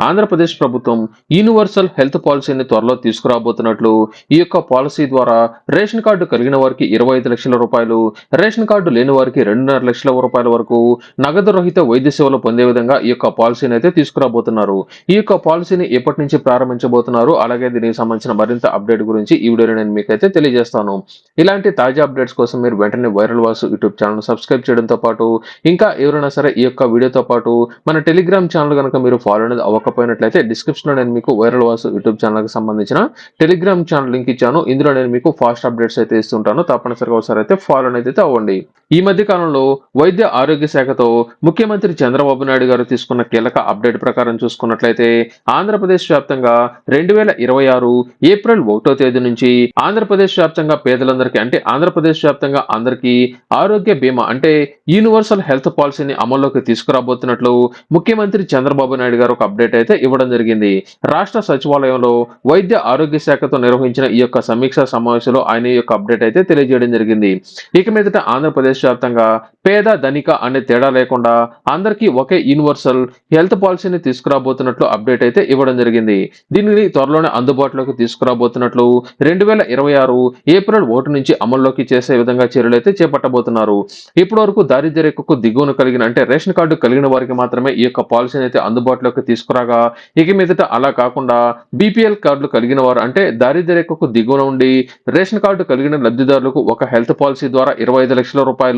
ఆంధ్రప్రదేశ్ ప్రభుత్వం universal health పాలసీని త్వరలో తీసుకురాబోతున్నట్లు ఈ యొక్క పాలసీ ద్వారా రేషన్ కార్డు కలిగిన వారికి ఇరవై ఐదు లక్షల రూపాయలు రేషన్ కార్డు లేని వారికి రెండున్నర లక్షల రూపాయల వరకు నగదు రహిత వైద్య సేవలు పొందే విధంగా ఈ యొక్క పాలసీని అయితే తీసుకురాబోతున్నారు. ఈ యొక్క పాలసీని ఎప్పటి నుంచి ప్రారంభించబోతున్నారు? అలాగే దీనికి సంబంధించిన మరింత అప్డేట్ గురించి ఈ వీడియోలో నేను మీకైతే తెలియజేస్తాను. ఇలాంటి తాజా అప్డేట్స్ కోసం మీరు వెంటనే viral Vasu YouTube channel subscribe చేయడంతో పాటు ఇంకా ఎవరైనా సరే ఈ యొక్క వీడియోతో పాటు మన టెలిగ్రామ్ ఛానల్ కనుక మీరు ఫాలో అనేది అవకాశం రాకపోయినట్లయితే డిస్క్రిప్షన్లో నేను మీకు వైరల్ వాస్ యూట్యూబ్ ఛానల్కి సంబంధించిన టెలిగ్రామ్ ఛానల్ లింక్ ఇచ్చాను. ఇందులో నేను మీకు ఫాస్ట్ అప్డేట్స్ అయితే ఇస్తుంటాను. తప్పనిసరిగా ఒకసారి అయితే ఫాలో అనేది అయితే అవ్వండి. ఈ మధ్య కాలంలో వైద్య ఆరోగ్య శాఖతో ముఖ్యమంత్రి చంద్రబాబు నాయుడు గారు తీసుకున్న కీలక అప్డేట్ ప్రకారం చూసుకున్నట్లయితే ఆంధ్రప్రదేశ్ వ్యాప్తంగా రెండు వేల ఇరవై ఆరు ఏప్రిల్ ఒకటో తేదీ నుంచి ఆంధ్రప్రదేశ్ వ్యాప్తంగా పేదలందరికీ అంటే ఆంధ్రప్రదేశ్ వ్యాప్తంగా అందరికీ ఆరోగ్య బీమా అంటే యూనివర్సల్ హెల్త్ పాలసీని అమల్లోకి తీసుకురాబోతున్నట్లు ముఖ్యమంత్రి చంద్రబాబు నాయుడు గారు ఒక అప్డేట్ అయితే ఇవ్వడం జరిగింది. రాష్ట్ర సచివాలయంలో వైద్య ఆరోగ్య శాఖతో నిర్వహించిన ఈ యొక్క సమీక్షా సమావేశంలో ఆయన ఈ యొక్క అప్డేట్ అయితే తెలియజేయడం జరిగింది. ఇక మీదట ఆంధ్రప్రదేశ్ దేశవ్యాప్తంగా పేద ధనిక అనే తేడా లేకుండా అందరికీ ఒకే యూనివర్సల్ హెల్త్ పాలసీని తీసుకురాబోతున్నట్లు అప్డేట్ అయితే ఇవ్వడం జరిగింది. దీనిని త్వరలోనే అందుబాటులోకి తీసుకురాబోతున్నట్లు రెండు వేల ఇరవై ఆరు ఏప్రిల్ ఒకటి నుంచి అమల్లోకి చేసే విధంగా చర్యలు అయితే చేపట్టబోతున్నారు. ఇప్పటి వరకు దారిద్ర్య రేఖకు దిగువను కలిగిన అంటే రేషన్ కార్డు కలిగిన వారికి మాత్రమే ఈ యొక్క పాలసీని అయితే అందుబాటులోకి తీసుకురాగా ఇక మీదట అలా కాకుండా బీపీఎల్ కార్డులు కలిగిన వారు అంటే దారిద్ర్య రేఖకు దిగువన ఉండి రేషన్ కార్డు కలిగిన లబ్ధిదారులకు ఒక హెల్త్ పాలసీ ద్వారా ఇరవై ఐదు లక్షల రూపాయలు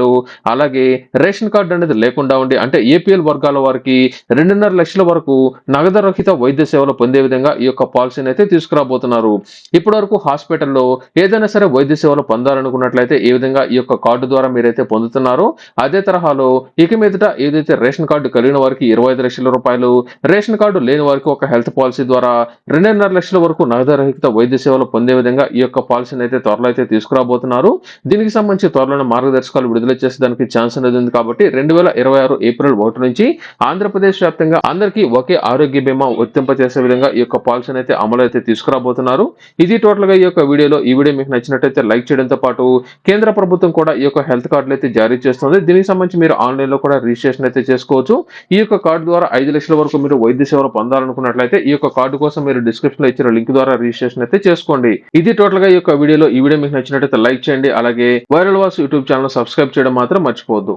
అలాగే రేషన్ కార్డు అనేది లేకుండా ఉండి అంటే ఏపీఎల్ వర్గాల వారికి రెండున్నర లక్షల వరకు నగదు రహిత వైద్య సేవలు పొందే విధంగా ఈ యొక్క పాలసీని అయితే తీసుకురాబోతున్నారు. ఇప్పటి వరకు హాస్పిటల్లో ఏదైనా సరే వైద్య సేవలు పొందాలనుకున్నట్లయితే ఏ విధంగా ఈ యొక్క కార్డు ద్వారా మీరైతే పొందుతున్నారో. అదే తరహాలో ఇక మీదట ఏదైతే రేషన్ కార్డు కలిగిన వారికి ఇరవై ఐదు లక్షల రూపాయలు రేషన్ కార్డు లేని వారికి ఒక హెల్త్ పాలసీ ద్వారా రెండున్నర లక్షల వరకు నగదు రహిత వైద్య సేవలు పొందే విధంగా ఈ యొక్క పాలసీని అయితే త్వరలో అయితే తీసుకురాబోతున్నారు. దీనికి సంబంధించి త్వరలోనే మార్గదర్శకాలు విడుదల చేసేదానికి ఛాన్స్ అనేది ఉంది కాబట్టి రెండు వేల ఇరవై ఆరు ఏప్రిల్ ఒకటి నుంచి ఆంధ్రప్రదేశ్ వ్యాప్తంగా అందరికీ ఒకే ఆరోగ్య బీమా వర్తింపజేసే విధంగా ఈ యొక్క పాలసీని అయితే అమలు అయితే తీసుకురాబోతున్నారు. ఇది టోటల్గా ఈ యొక్క వీడియోలో ఈ వీడియో మీకు నచ్చినట్టయితే లైక్ చేయడంతో పాటు కేంద్ర ప్రభుత్వం కూడా ఈ యొక్క హెల్త్ కార్డులు అయితే జారీ చేస్తుంది. దీనికి సంబంధించి మీరు ఆన్లైన్లో కూడా రిజిస్ట్రేషన్ అయితే చేసుకోవచ్చు. ఈ యొక్క కార్డు ద్వారా ఐదు లక్షల వరకు మీరు వైద్య సేవలు పొందాలనుకున్నట్లయితే ఈ యొక్క కార్డు కోసం మీరు డిస్క్రిప్షన్లో ఇచ్చిన లింక్ ద్వారా రిజిస్ట్రేషన్ అయితే చేసుకోండి. ఇది టోటల్గా ఈ యొక్క వీడియోలో ఈ వీడియో మీకు నచ్చినట్టయితే లైక్ చేయండి. అలాగే viral was YouTube channel subscribe చేయడం మాత్రం మర్చిపోవద్దు.